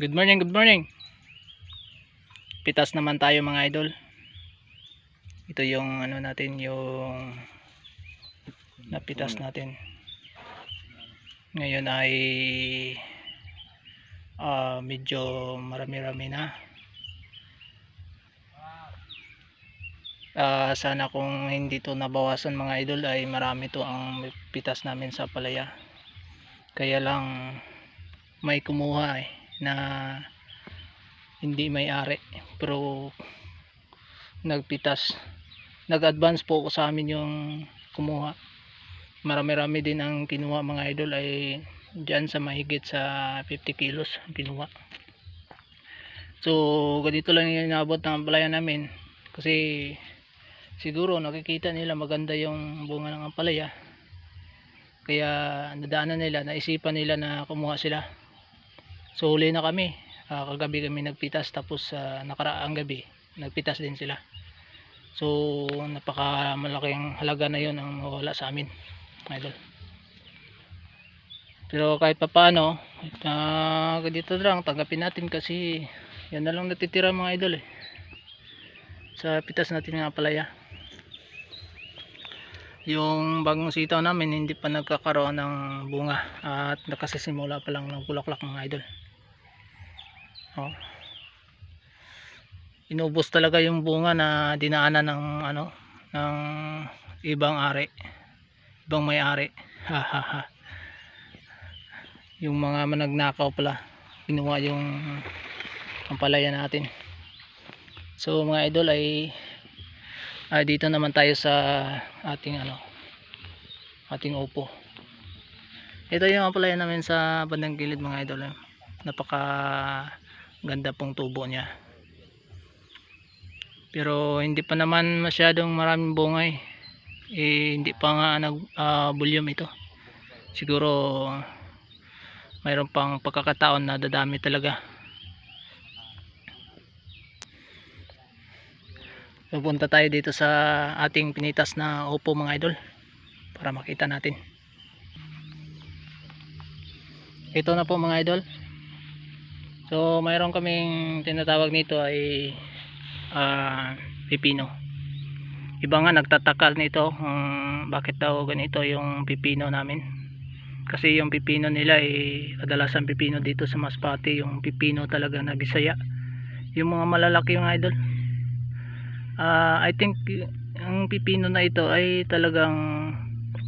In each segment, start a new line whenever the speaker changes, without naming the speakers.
Good morning, good morning. Pitas naman tayo mga idol. Ito yung ano natin, yung napitas natin. Ngayon ay ah, medyo marami-rami na. Ah, sana kung hindi to nabawasan mga idol ay marami to ang pitas namin sa palaya. Kaya lang may kumuha eh na hindi may-ari. Pero nagpitas. Nag-advance po sa amin yung kumuha. Marami-rami din ang kinuha mga idol ay dyan sa mahigit sa 50 kilos kinuha. So ganito lang yung inabot ng palaya namin. Kasi siguro nakikita nila maganda yung bunga ng ampalaya kaya nadaanan nila naisipan nila na kumuha sila So huli na kami. Ah, kagabi kami nagpitas tapos sa nakaraang gabi nagpitas din sila. So napaka malaking halaga na 'yon ang mawala sa amin. Idol. Pero kahit papaano, uh, dito lang tanggapin natin kasi yan na lang natitira mga idol eh. Sa pitas natin ng palaya. Yung bagong sitaw namin hindi pa nagkakaroon ng bunga at nakasisimula pa lang ng bulaklak mga idol. Oh. Inubos talaga yung bunga na dinaanan ng ano ng ibang ari. Ibang may-ari. Ha ha ha. Yung mga managnakaw pala kinuha yung ampalaya natin. So mga idol ay ah, dito naman tayo sa ating ano ating upo. Ito yung ampalaya namin sa bandang gilid mga idol. eh. Napaka ganda pong tubo niya. Pero hindi pa naman masyadong maraming bungay. Eh, hindi pa nga nag uh, volume ito. Siguro mayroon pang pagkakataon na dadami talaga. Pupunta tayo dito sa ating pinitas na upo mga idol para makita natin. Ito na po mga idol So mayroon kaming tinatawag nito ay uh, pipino. Iba nga nagtatakal nito um, bakit daw ganito yung pipino namin. Kasi yung pipino nila ay kadalasan pipino dito sa Masbate, yung pipino talaga na Bisaya. Yung mga malalaki yung idol. Uh, I think ang pipino na ito ay talagang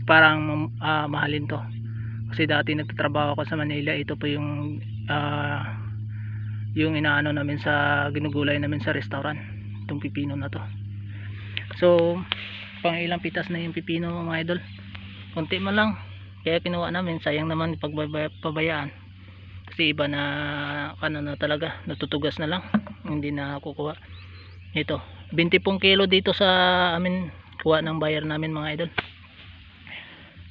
parang uh, mahalin to. Kasi dati nagtatrabaho ako sa Manila, ito po yung uh, yung inaano namin sa ginugulay namin sa restaurant itong pipino na to. So pang ilang pitas na yung pipino mga idol. Konti man lang. Kaya kinuha namin sayang naman pagpabayaan kasi iba na ano na talaga natutugas na lang. Hindi na kukuha. Ito 20 pong kilo dito sa amin kuha ng buyer namin mga idol.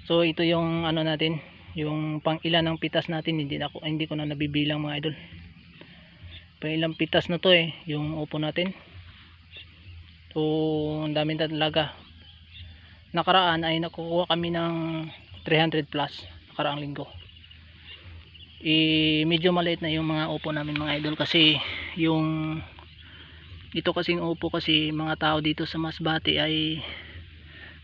So ito yung ano natin yung pang ilan ng pitas natin hindi, na, hindi ko na nabibilang mga idol ilang pitas na to eh yung upo natin. So ang daming talaga nakaraan ay nakukuha kami ng 300 plus nakaraang linggo. Eh, medyo maliit na yung mga upo namin mga idol kasi yung ito kasing upo kasi mga tao dito sa Masbate ay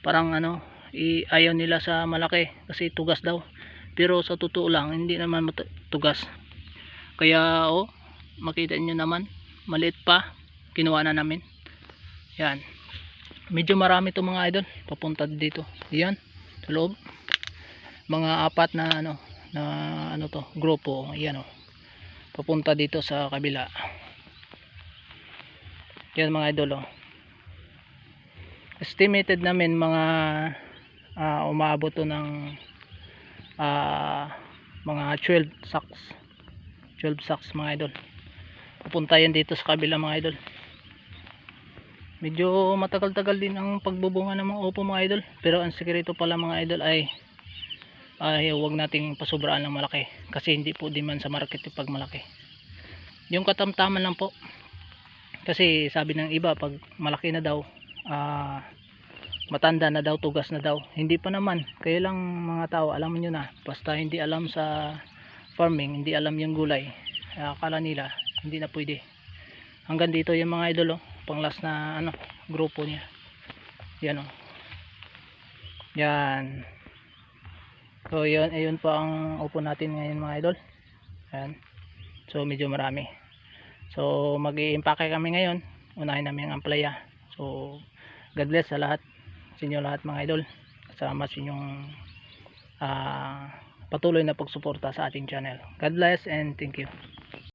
parang ano i ayaw nila sa malaki kasi tugas daw. Pero sa totoo lang hindi naman tugas. Kaya oh makita nyo naman maliit pa kinuha na namin. Yan. Medyo marami to mga idol papunta dito. Yan sa loob. Mga apat na ano na ano to grupo. Yan o papunta dito sa kabila. Yan mga idol o estimated namin mga uh, umabot to ng uh, mga 12 sacks. 12 sacks mga idol pupunta yan dito sa kabila mga idol. Medyo matagal-tagal din ang pagbubunga ng mga upo mga idol. Pero ang sekreto pala mga idol ay ay huwag nating pasubraan ng malaki. Kasi hindi po din man sa market yung pag malaki yung katamtaman lang po. Kasi sabi ng iba pag malaki na daw uh, matanda na daw tugas na daw. Hindi pa naman. Kaya lang mga tao alam nyo na. Basta hindi alam sa farming hindi alam yung gulay. Akala nila hindi na pwede. Hanggang dito yung mga idol oh, pang last na ano, grupo niya. Yan oh. Yan. So yun, ayun po ang upo natin ngayon mga idol. Yan. So medyo marami. So mag-i-impake kami ngayon. Unahin namin ang amplaya. So God bless sa lahat. Sa inyo lahat mga idol. Kasama sa inyong ah, patuloy na pagsuporta sa ating channel. God bless and thank you.